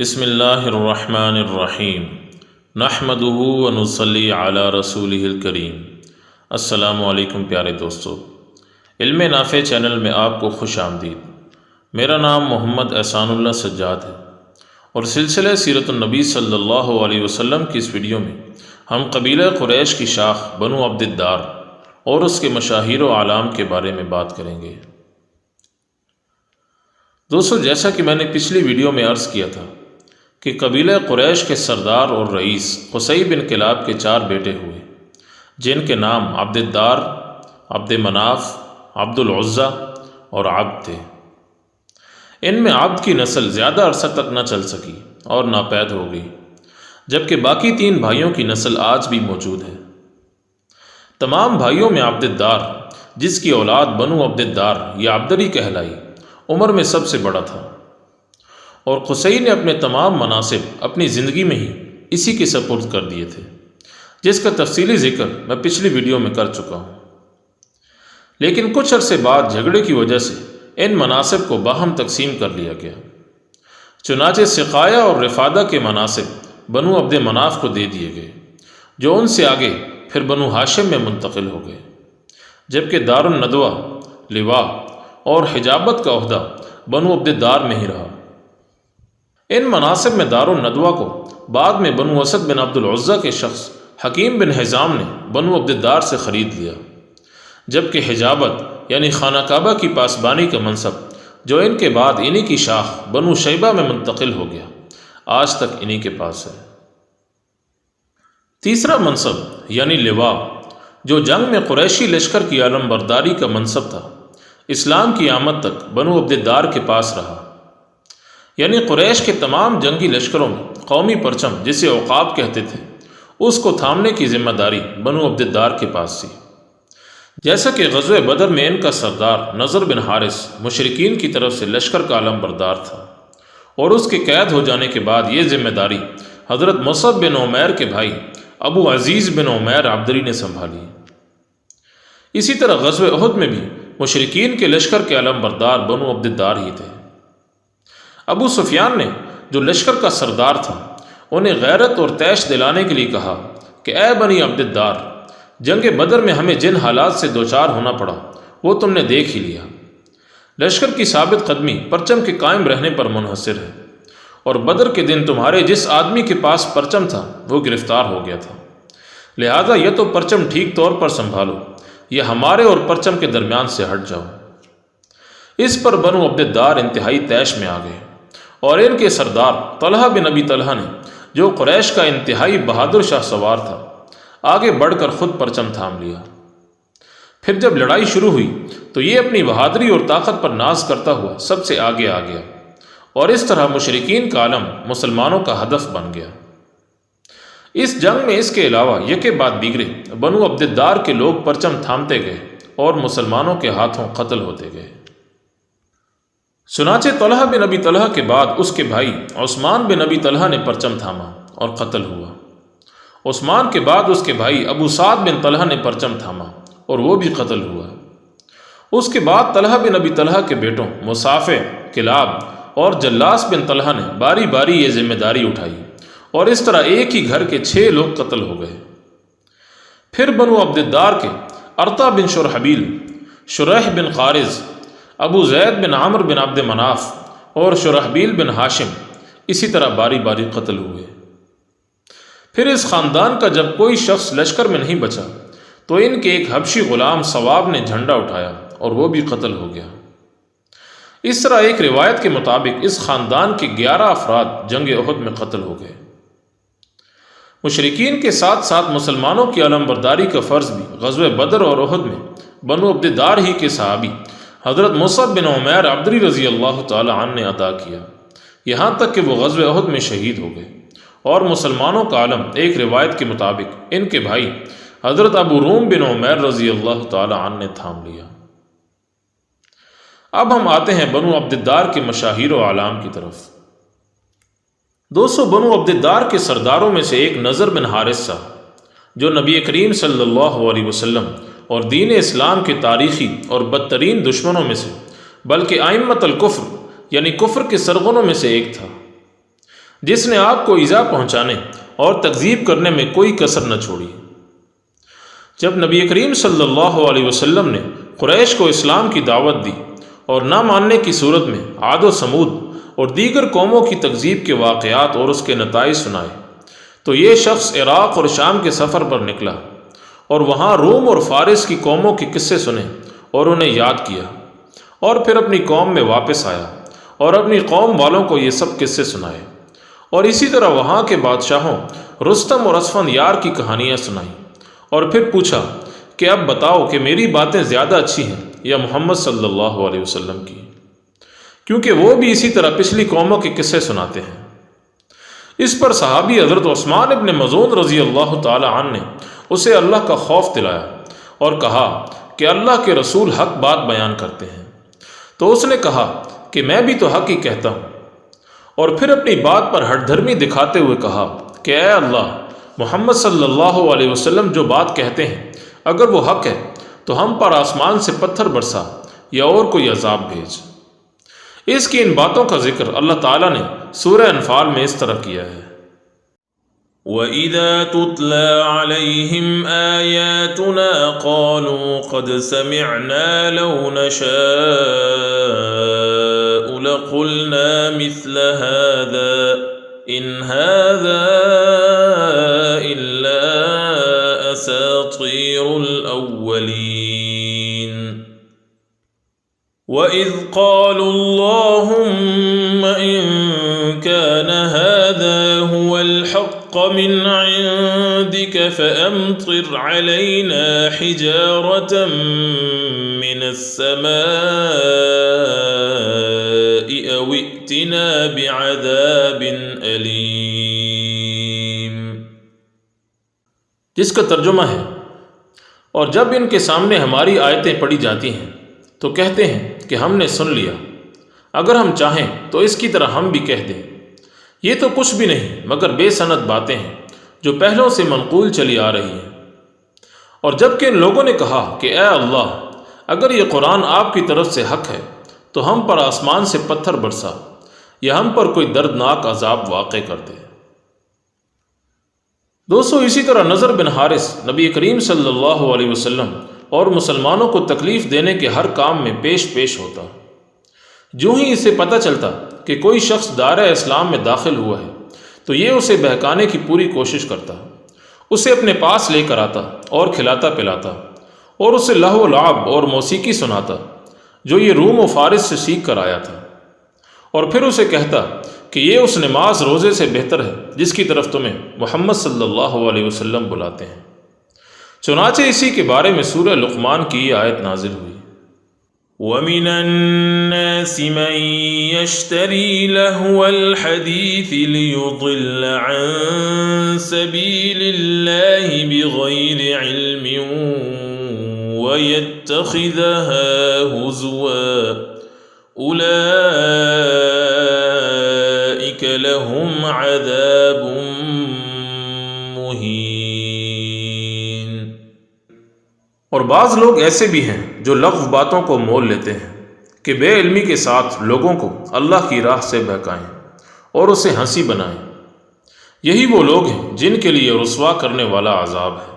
بسم اللہ الرحمن الرحیم۔ نحمد ونصلی علی رسول الکریم۔ السلام علیکم پیارے دوستو۔ علم نافع چینل میں آپ کو خوش آمدید۔ میرا نام محمد احسان اللہ سجاد ہے۔ اور سلسلہ سیرت النبی صلی اللہ علیہ وسلم کی اس ویڈیو میں ہم قبیلہ قریش کی شاخ بنو عبد الدار اور اس کے مشاہیر و عالام کے بارے میں بات کریں گے۔ دوستو، جیسا کہ میں نے پچھلی ویڈیو میں عرض کیا تھا کہ قبیلہ قریش کے سردار اور رئیس قصی بن کلاب کے چار بیٹے ہوئے، جن کے نام عبد الدار، عبد مناف، عبد العضا اور عبد تھے۔ ان میں عبد کی نسل زیادہ عرصہ تک نہ چل سکی اور ناپید ہو گئی، جبکہ باقی تین بھائیوں کی نسل آج بھی موجود ہے۔ تمام بھائیوں میں عبد الدار، جس کی اولاد بنو عبد الدار یا عبدری کہلائی، عمر میں سب سے بڑا تھا۔ اور قصی نے اپنے تمام مناسب اپنی زندگی میں ہی اسی کے سپرد کر دیے تھے، جس کا تفصیلی ذکر میں پچھلی ویڈیو میں کر چکا ہوں۔ لیکن کچھ عرصے بعد جھگڑے کی وجہ سے ان مناسب کو باہم تقسیم کر لیا گیا۔ چنانچہ سقایا اور رفادہ کے مناسب بنو عبد مناف کو دے دیے گئے، جو ان سے آگے پھر بنو ہاشم میں منتقل ہو گئے۔ جبکہ دار الندوہ لوا اور حجابت کا عہدہ بنو عبد دار میں ہی رہا۔ ان مناسب میں دار الندوہ کو بعد میں بنو اسد بن عبد العضیٰ کے شخص حکیم بن حضام نے بنو عبدالدار سے خرید لیا۔ جبکہ حجابت یعنی خانہ کعبہ کی پاسبانی کا منصب جو ان کے بعد انہی کی شاخ بنو شیبہ میں منتقل ہو گیا، آج تک انہی کے پاس ہے۔ تیسرا منصب یعنی لوا جو جنگ میں قریشی لشکر کی علم برداری کا منصب تھا۔ اسلام کی آمد تک بنو عبدالدار کے پاس رہا۔ یعنی قریش کے تمام جنگی لشکروں میں قومی پرچم جسے اوقاب کہتے تھے، اس کو تھامنے کی ذمہ داری بنو عبدالدار کے پاس تھی۔ جیسا کہ غزو بدر میں ان کا سردار نظر بن حارث مشرقین کی طرف سے لشکر کا علم بردار تھا، اور اس کے قید ہو جانے کے بعد یہ ذمہ داری حضرت مصب بن عمیر کے بھائی ابو عزیز بن عمیر عبدری نے سنبھالی۔ اسی طرح غزو عہد میں بھی مشرقین کے لشکر کے علم بردار بنو عبدالدار ہی تھے۔ ابو سفیان نے جو لشکر کا سردار تھا، انہیں غیرت اور تیش دلانے کے لیے کہا کہ اے بنی عبدالدار، جنگ بدر میں ہمیں جن حالات سے دوچار ہونا پڑا، وہ تم نے دیکھ ہی لیا۔ لشکر کی ثابت قدمی پرچم کے قائم رہنے پر منحصر ہے، اور بدر کے دن تمہارے جس آدمی کے پاس پرچم تھا، وہ گرفتار ہو گیا تھا۔ لہذا یہ تو پرچم ٹھیک طور پر سنبھالو، یہ ہمارے اور پرچم کے درمیان سے ہٹ جاؤ۔ اس پر بنو عبدالدار انتہائی تیش میں آ گئے۔ اور ان کے سردار طلحہ بن نبی طلحہ نے، جو قریش کا انتہائی بہادر شاہ سوار تھا، آگے بڑھ کر خود پرچم تھام لیا۔ پھر جب لڑائی شروع ہوئی، تو یہ اپنی بہادری اور طاقت پر ناز کرتا ہوا سب سے آگے آ گیا اور اس طرح مشرقین کا عالم مسلمانوں کا ہدف بن گیا۔ اس جنگ میں اس کے علاوہ یکے بعد دیگرے، بنو عبدالدار کے لوگ پرچم تھامتے گئے اور مسلمانوں کے ہاتھوں قتل ہوتے گئے۔ سنانچہ طلحہ بن نبی طلحہ کے بعد اس کے بھائی عثمان بن نبی طلحہ نے پرچم تھاما اور قتل ہوا۔ عثمان کے بعد اس کے بھائی ابو سعد بن طلحہ نے پرچم تھاما اور وہ بھی قتل ہوا۔ اس کے بعد طلحہ بن نبی طلحہ کے بیٹوں مسافع کلاب اور جلاس بن طلحہ نے باری باری یہ ذمہ داری اٹھائی اور اس طرح ایک ہی گھر کے چھ لوگ قتل ہو گئے۔ پھر بنو عبدالدار کے ارتا بن شرحبیل شرح بن قارض ابو زید بن عامر بن عبد مناف اور شرحبیل بن ہاشم اسی طرح باری باری قتل ہوئے۔ پھر اس خاندان کا جب کوئی شخص لشکر میں نہیں بچا، تو ان کے ایک حبشی غلام ثواب نے جھنڈا اٹھایا اور وہ بھی قتل ہو گیا۔ اس طرح ایک روایت کے مطابق اس خاندان کے گیارہ افراد جنگ عہد میں قتل ہو گئے۔ مشرقین کے ساتھ ساتھ مسلمانوں کی علم برداری کا فرض بھی غزو بدر اور عہد میں، بنو عبدار ہی کے صحابی حضرت مصعب بن عمیر عبدری رضی اللہ تعالی عنہ نے ادا کیا۔ یہاں تک کہ وہ غزو عہد میں شہید ہو گئے۔ اور مسلمانوں کا عالم ایک روایت کے مطابق ان کے بھائی حضرت ابو روم بن عمیر رضی اللہ تعالی عنہ نے تھام لیا۔ اب ہم آتے ہیں بنو عبدالدار کے مشاہیر و عالم کی طرف۔ دو سو بنو عبدالدار کے سرداروں میں سے ایک نظر بن حارث جو نبی کریم صلی اللہ علیہ وسلم اور دین اسلام کے تاریخی اور بدترین دشمنوں میں سے، بلکہ آئمت الکفر یعنی کفر کے سرغنوں میں سے ایک تھا۔ جس نے آپ کو ایزا پہنچانے اور تکذیب کرنے میں کوئی کسر نہ چھوڑی۔ جب نبی کریم صلی اللہ علیہ وسلم نے قریش کو اسلام کی دعوت دی اور نہ ماننے کی صورت میں عاد و سمود اور دیگر قوموں کی تکذیب کے واقعات اور اس کے نتائج سنائے، تو یہ شخص عراق اور شام کے سفر پر نکلا۔ اور وہاں روم اور فارس کی قوموں کے قصے سنے اور انہیں یاد کیا اور پھر اپنی قوم میں واپس آیا اور اپنی قوم والوں کو یہ سب قصے سنائے اور اسی طرح وہاں کے بادشاہوں رستم اور اسفن یار کی کہانیاں سنائیں اور پھر پوچھا کہ اب بتاؤ کہ میری باتیں زیادہ اچھی ہیں یا محمد صلی اللہ علیہ وسلم کی؟ کیونکہ وہ بھی اسی طرح پچھلی قوموں کے قصے سناتے ہیں۔ اس پر صحابی حضرت عثمان ابن مزون رضی اللہ تعالی عنہ نے اسے اللہ کا خوف دلایا اور کہا کہ اللہ کے رسول حق بات بیان کرتے ہیں۔ تو اس نے کہا کہ میں بھی تو حق ہی کہتا ہوں۔ اور پھر اپنی بات پر ہٹ دھرمی دکھاتے ہوئے کہا کہ اے اللہ، محمد صلی اللہ علیہ وسلم جو بات کہتے ہیں، اگر وہ حق ہے، تو ہم پر آسمان سے پتھر برسا یا اور کوئی عذاب بھیج۔ اس کی ان باتوں کا ذکر اللہ تعالیٰ نے سورہ انفال میں اس طرح کیا ہے۔ وَإِذَا تُتْلَى عَلَيْهِمْ آيَاتُنَا قَالُوا قَدْ سَمِعْنَا لَوْ نَشَاءُ لَقُلْنَا مِثْلَ هَذَا إِنْ هَذَا إِلَّا أَسَاطِيرُ الْأَوَّلِينَ وَإِذْ قَالُوا اللَّهُمَّ إِن كَانَ هَذَا الْحَقَّ مِنْ عِندِكَ فَأَمْطِرْ عَلَيْنَا حِجَارَةً مِّنَ السَّمَاءِ أَوْ ائْتِنَا بِعَذَابٍ أَلِيمٍ۔ جس کا ترجمہ ہے؟ اور جب ان کے سامنے ہماری آیتیں پڑھی جاتی ہیں، تو کہتے ہیں کہ ہم نے سن لیا۔ اگر ہم چاہیں، تو اس کی طرح ہم بھی کہہ دیں۔ یہ تو کچھ بھی نہیں، مگر بے صنعت باتیں ہیں جو پہلوں سے منقول چلی آ رہی ہیں۔ اور جبکہ ان لوگوں نے کہا کہ اے اللہ، اگر یہ قرآن آپ کی طرف سے حق ہے، تو ہم پر آسمان سے پتھر برسا، یا ہم پر کوئی دردناک عذاب واقع کر دے۔ دوستو، اسی طرح نظر بن حارث نبی کریم صلی اللہ علیہ وسلم اور مسلمانوں کو تکلیف دینے کے ہر کام میں پیش پیش ہوتا۔ جو ہی اسے پتہ چلتا کہ کوئی شخص دائرہ اسلام میں داخل ہوا ہے تو یہ اسے بہکانے کی پوری کوشش کرتا، اسے اپنے پاس لے کر آتا اور کھلاتا پلاتا، اور اسے لہو لعب اور موسیقی سناتا، جو یہ روم و فارس سے سیکھ کر آیا تھا۔ اور پھر اسے کہتا کہ یہ اس نماز روزے سے بہتر ہے، جس کی طرف تمہیں محمد صلی اللہ علیہ وسلم بلاتے ہیں۔ چنانچہ اسی کے بارے میں سورہ لقمان کی یہ آیت نازل ہوئی۔ وَمِنَ النَّاسِ مَن يَشْتَرِي لَهْوَ الْحَدِيثِ لِيُضِلَّ عَن سَبِيلِ اللَّهِ بِغَيْرِ عِلْمٍ وَيَتَّخِذَهَا هُزُوًا. أُولَئِكَ بعض لوگ ایسے بھی ہیں جو لغو باتوں کو مول لیتے ہیں کہ بے علمی کے ساتھ لوگوں کو اللہ کی راہ سے بہکائیں اور اسے ہنسی بنائیں۔ یہی وہ لوگ ہیں جن کے لیے رسوا کرنے والا عذاب ہے۔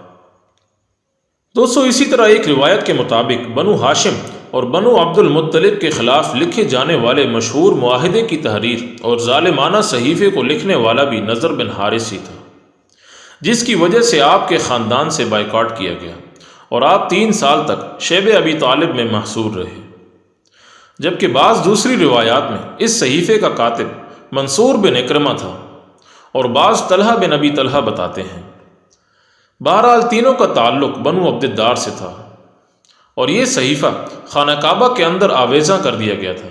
دوستو، اسی طرح ایک روایت کے مطابق بنو ہاشم اور بنو عبد المطلب کے خلاف لکھے جانے والے مشہور معاہدے کی تحریر اور ظالمانہ صحیفے کو لکھنے والا بھی نظر بن حارث ہی تھا، جس کی وجہ سے آپ کے خاندان سے بائیکاٹ کیا گیا۔ اور آپ تین سال تک شیب ابی طالب میں محصور رہے۔ جبکہ بعض دوسری روایات میں اس صحیفے کا کاتب منصور بن اکرمہ تھا اور بعض طلحہ بن ابی طلحہ بتاتے ہیں۔ بہرحال تینوں کا تعلق بنو عبدالدار سے تھا اور یہ صحیفہ خانہ کعبہ کے اندر آویزاں کر دیا گیا تھا۔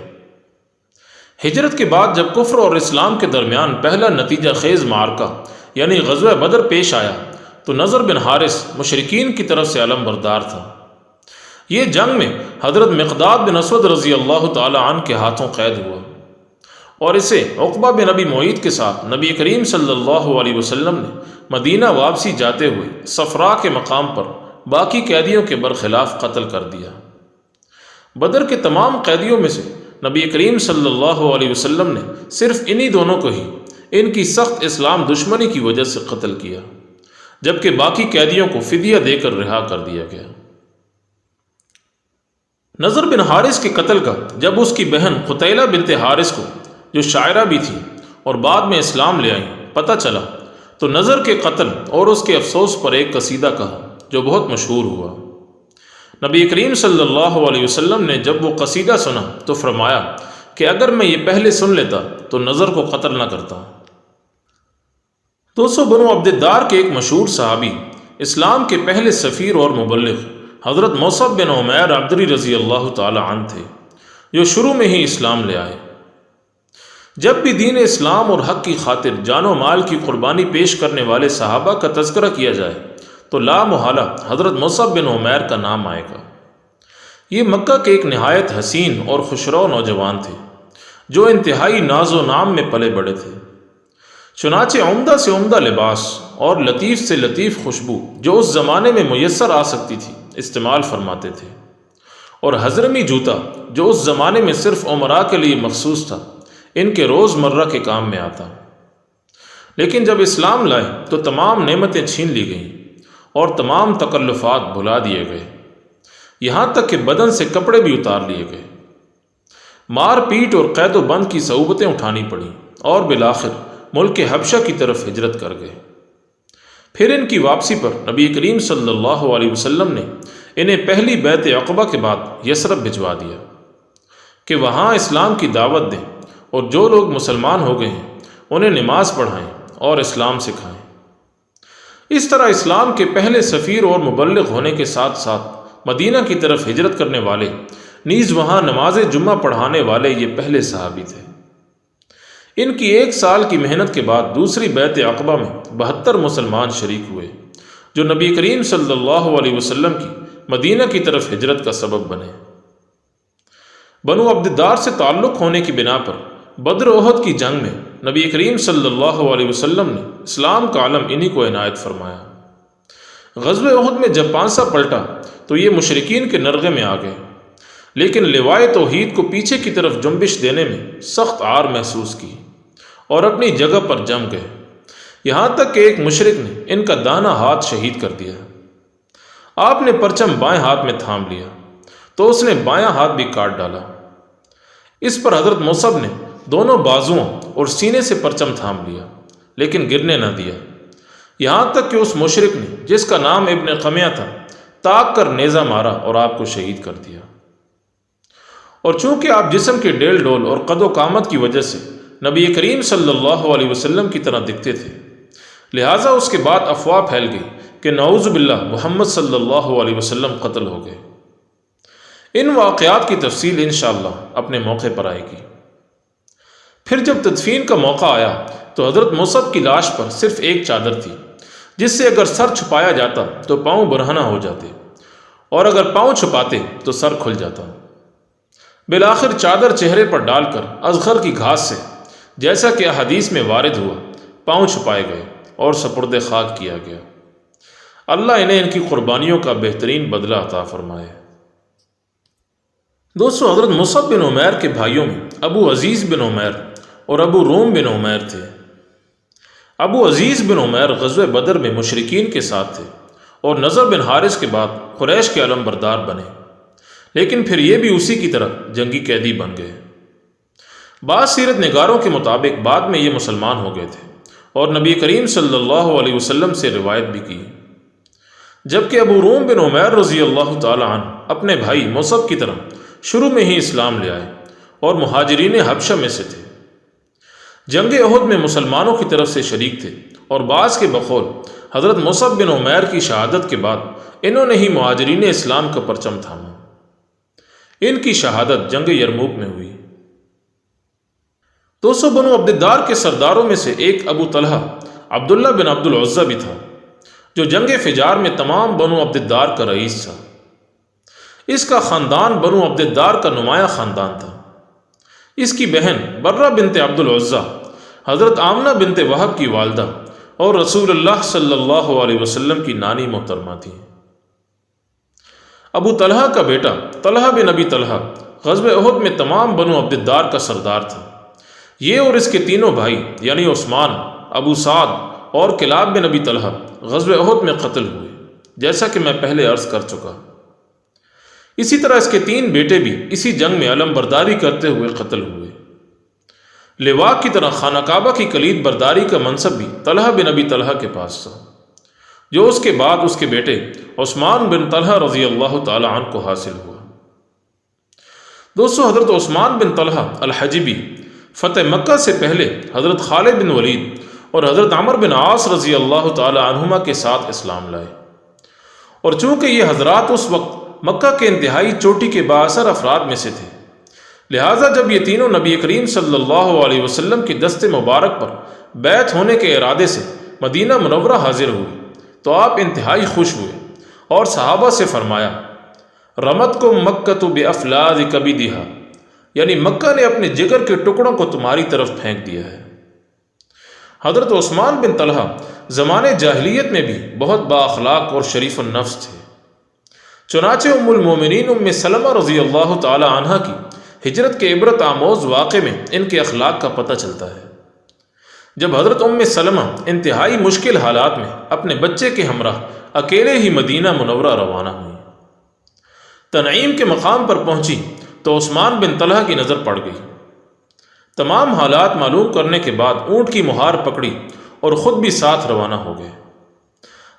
ہجرت کے بعد جب کفر اور اسلام کے درمیان پہلا نتیجہ خیز مارکا یعنی غزوہ بدر پیش آیا تو نظر بن حارث مشرقین کی طرف سے علم بردار تھا۔ یہ جنگ میں حضرت مقداد بن اسود رضی اللہ تعالی عنہ کے ہاتھوں قید ہوا۔ اور اسے عقبہ بن نبی معید کے ساتھ نبی کریم صلی اللہ علیہ وسلم نے مدینہ واپسی جاتے ہوئے صفرا کے مقام پر باقی قیدیوں کے برخلاف قتل کر دیا۔ بدر کے تمام قیدیوں میں سے نبی کریم صلی اللہ علیہ وسلم نے صرف انہی دونوں کو ہی ان کی سخت اسلام دشمنی کی وجہ سے قتل کیا۔ جبکہ باقی قیدیوں کو فدیہ دے کر رہا کر دیا گیا۔ نظر بن حارث کے قتل کا، جب اس کی بہن قطیلہ بنت حارث کو، جو شاعرہ بھی تھی اور بعد میں اسلام لے آئیں، پتہ چلا، تو نظر کے قتل اور اس کے افسوس پر ایک قصیدہ کہا، جو بہت مشہور ہوا۔ نبی کریم صلی اللہ علیہ وسلم نے جب وہ قصیدہ سنا، تو فرمایا کہ اگر میں یہ پہلے سن لیتا، تو نظر کو قتل نہ کرتا۔ دو سو بنو عبدالدار کے ایک مشہور صحابی، اسلام کے پہلے سفیر اور مبلغ، حضرت موصب بن عمیر عبدری رضی اللہ تعالی عنہ تھے، جو شروع میں ہی اسلام لے آئے۔ جب بھی دین اسلام اور حق کی خاطر جان و مال کی قربانی پیش کرنے والے صحابہ کا تذکرہ کیا جائے، تو لا محالہ حضرت مصعب بن عمیر کا نام آئے گا۔ یہ مکہ کے ایک نہایت حسین اور خوشرو نوجوان تھے، جو انتہائی ناز و نام میں پلے بڑے تھے۔ چنانچہ عمدہ سے عمدہ لباس اور لطیف سے لطیف خوشبو جو اس زمانے میں میسر آ سکتی تھی، استعمال فرماتے تھے۔ اور حضرمی جوتا جو اس زمانے میں صرف عمرا کے لیے مخصوص تھا، ان کے روز مرہ کے کام میں آتا۔ لیکن جب اسلام لائے تو تمام نعمتیں چھین لی گئیں اور تمام تکلفات بھلا دیے گئے۔ یہاں تک کہ بدن سے کپڑے بھی اتار لیے گئے۔ مار پیٹ اور قید و بند کی صعوبتیں اٹھانی پڑیں اور بالآخر ملک حبشہ کی طرف ہجرت کر گئے۔ پھر ان کی واپسی پر نبی کریم صلی اللہ علیہ وسلم نے انہیں پہلی بیت عقبہ کے بعد یسرف بھجوا دیا کہ وہاں اسلام کی دعوت دیں اور جو لوگ مسلمان ہو گئے ہیں، انہیں نماز پڑھائیں اور اسلام سکھائیں۔ اس طرح اسلام کے پہلے سفیر اور مبلغ ہونے کے ساتھ ساتھ مدینہ کی طرف ہجرت کرنے والے، نیز وہاں نماز جمعہ پڑھانے والے یہ پہلے صحابی تھے۔ ان کی ایک سال کی محنت کے بعد دوسری بیت عقبہ میں بہتر مسلمان شریک ہوئے، جو نبی کریم صلی اللہ علیہ وسلم کی مدینہ کی طرف ہجرت کا سبب بنے۔ بنو عبدالدار سے تعلق ہونے کی بنا پر بدر عہد کی جنگ میں نبی کریم صلی اللہ علیہ وسلم نے اسلام کا عالم انہی کو عنایت فرمایا۔ غزب عہد میں جب پانسا پلٹا تو یہ مشرقین کے نرغے میں آ گئے۔ لیکن لوائے توحید کو پیچھے کی طرف جنبش دینے میں سخت آر محسوس کی اور اپنی جگہ پر جم گئے۔ یہاں تک کہ ایک مشرق نے ان کا دانا ہاتھ شہید کر دیا۔ آپ نے پرچم بائیں ہاتھ میں تھام لیا تو اس نے بایاں ہاتھ بھی کاٹ ڈالا۔ اس پر حضرت مصب نے دونوں بازوؤں اور سینے سے پرچم تھام لیا، لیکن گرنے نہ دیا۔ یہاں تک کہ اس مشرق نے جس کا نام ابن قمیہ تھا، تاک کر نیزہ مارا اور آپ کو شہید کر دیا۔ اور چونکہ آپ جسم کے ڈیل ڈول اور قد و کامت کی وجہ سے نبی کریم صلی اللہ علیہ وسلم کی طرح دکھتے تھے، لہٰذا اس کے بعد افواہ پھیل گئی کہ نعوذ باللہ محمد صلی اللہ علیہ وسلم قتل ہو گئے۔ ان واقعات کی تفصیل انشاءاللہ اپنے موقع پر آئے گی۔ پھر جب تدفین کا موقع آیا تو حضرت مصب کی لاش پر صرف ایک چادر تھی، جس سے اگر سر چھپایا جاتا تو پاؤں برہنہ ہو جاتے، اور اگر پاؤں چھپاتے تو سر کھل جاتا۔ بالآخر چادر چہرے پر ڈال کر ازغر کی گھاس سے، جیسا کہ حدیث میں وارد ہوا، پاؤں چھپائے گئے اور سپرد خاک کیا گیا۔ اللہ انہیں ان کی قربانیوں کا بہترین بدلہ عطا فرمائے۔ دوستو، حضرت مصب بن عمیر کے بھائیوں میں ابو عزیز بن عمیر اور ابو روم بن عمیر تھے۔ ابو عزیز بن عمیر غزو بدر میں مشرقین کے ساتھ تھے اور نظر بن حارث کے بعد قریش کے علم بردار بنے۔ لیکن پھر یہ بھی اسی کی طرح جنگی قیدی بن گئے۔ بعض سیرت نگاروں کے مطابق بعد میں یہ مسلمان ہو گئے تھے اور نبی کریم صلی اللہ علیہ وسلم سے روایت بھی کی۔ جبکہ ابو روم بن عمیر رضی اللہ تعالی عنہ اپنے بھائی مصب کی طرح شروع میں ہی اسلام لے آئے اور مہاجرین حبشہ میں سے تھے۔ جنگ عہد میں مسلمانوں کی طرف سے شریک تھے اور بعض کے بقول حضرت مصب بن عمیر کی شہادت کے بعد انہوں نے ہی مہاجرین اسلام کا پرچم تھاما۔ ان کی شہادت جنگ یرموک میں ہوئی۔ دو سو بنو عبدالدار کے سرداروں میں سے ایک ابو طلحہ عبداللہ بن عبد العزہ بھی تھا، جو جنگ فجار میں تمام بنو عبدالدار کا رئیس تھا۔ اس کا خاندان بنو عبدالدار کا نمایاں خاندان تھا۔ اس کی بہن برہ بنت عبد العزہ حضرت آمنہ بنت وہب کی والدہ اور رسول اللہ صلی اللہ علیہ وسلم کی نانی محترمہ تھی ابو طلحہ کا بیٹا، طلحہ بن ابی طلحہ غزب عہد میں تمام بنو عبدالدار کا سردار تھا۔ یہ اور اس کے تینوں بھائی یعنی عثمان، ابو سعد اور کلاب بن نبی طلحہ غزب عہد میں قتل ہوئے، جیسا کہ میں پہلے عرض کر چکا۔ اسی طرح اس کے تین بیٹے بھی اسی جنگ میں علم برداری کرتے ہوئے قتل ہوئے۔ لوا کی طرح خانہ کعبہ کی کلید برداری کا منصب بھی طلحہ بن نبی طلحہ کے پاس تھا۔ جو اس کے بعد اس کے بیٹے عثمان بن طلحہ رضی اللہ تعالی عنہ کو حاصل ہوا۔ دوستو، حضرت عثمان بن طلحہ الحجبی فتح مکہ سے پہلے حضرت خالد بن ولید اور حضرت عمر بن عاص رضی اللہ تعالی عنہما کے ساتھ اسلام لائے۔ اور چونکہ یہ حضرات اس وقت مکہ کے انتہائی چوٹی کے باثر افراد میں سے تھے، لہٰذا جب یہ تینوں نبی کریم صلی اللہ علیہ وسلم کی دست مبارک پر بیت ہونے کے ارادے سے مدینہ منورہ حاضر ہوئے۔ تو آپ انتہائی خوش ہوئے اور صحابہ سے فرمایا رمت کو مکہ تو بے افلاد کبھی دیا یعنی مکہ نے اپنے جگر کے ٹکڑوں کو تمہاری طرف پھینک دیا ہے۔ حضرت عثمان بن طلحہ زمانے جاہلیت میں بھی بہت با اخلاق اور شریف النفس تھے۔ چنانچہ ام المومنین ام سلمہ رضی اللہ تعالی عنہ کی ہجرت کے عبرت آموز واقع میں ان کے اخلاق کا پتہ چلتا ہے۔ جب حضرت ام سلمہ انتہائی مشکل حالات میں اپنے بچے کے ہمراہ اکیلے ہی مدینہ منورہ روانہ ہوئی تنعیم کے مقام پر پہنچی تو عثمان بن طلحہ کی نظر پڑ گئی۔ تمام حالات معلوم کرنے کے بعد اونٹ کی مہار پکڑی اور خود بھی ساتھ روانہ ہو گئے۔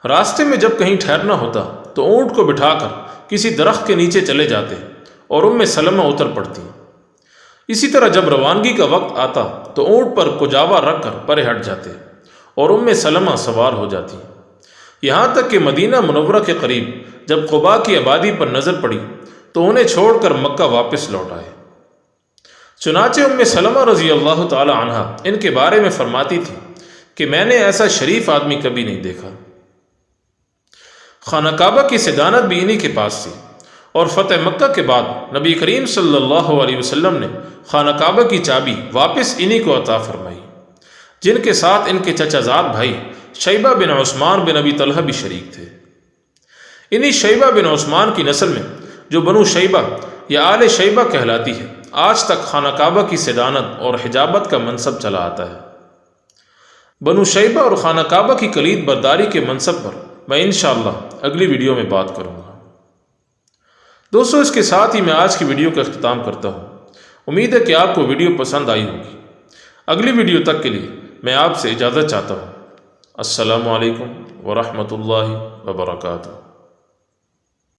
راستے میں جب کہیں ٹھہرنا ہوتا تو اونٹ کو بٹھا کر کسی درخت کے نیچے چلے جاتے اور ام سلمہ اتر پڑتی۔ اسی طرح جب روانگی کا وقت آتا تو اونٹ پر کجاوا رکھ کر پرے ہٹ جاتے اور ام سلمہ سوار ہو جاتی۔ یہاں تک کہ مدینہ منورہ کے قریب جب قبا کی آبادی پر نظر پڑی تو انہیں چھوڑ کر مکہ واپس لوٹ آئے۔ چنانچہ ام سلمہ رضی اللہ تعالی عنہ ان کے بارے میں فرماتی تھی کہ میں نے ایسا شریف آدمی کبھی نہیں دیکھا۔ خانہ کعبہ کی صدانت بھی انہی کے پاس تھی۔ اور فتح مکہ کے بعد نبی کریم صلی اللہ علیہ وسلم نے خانہ کعبہ کی چابی واپس انہی کو عطا فرمائی، جن کے ساتھ ان کے چچا زاد بھائی شیبہ بن عثمان بن ابی طلحہ بھی شریک تھے۔ انہی شیبہ بن عثمان کی نسل میں جو بنو شیبہ یا آل شیبہ کہلاتی ہے، آج تک خانہ کعبہ کی صدانت اور حجابت کا منصب چلا آتا ہے۔ بنو شیبہ اور خانہ کعبہ کی کلید برداری کے منصب پر میں انشاءاللہ اگلی ویڈیو میں بات کروں گا۔ دوستو، اس کے ساتھ ہی میں آج کی ویڈیو کا اختتام کرتا ہوں۔ امید ہے کہ آپ کو ویڈیو پسند آئی ہوگی۔ اگلی ویڈیو تک کے لیے میں آپ سے اجازت چاہتا ہوں۔ السلام علیکم ورحمۃ اللہ وبرکاتہ۔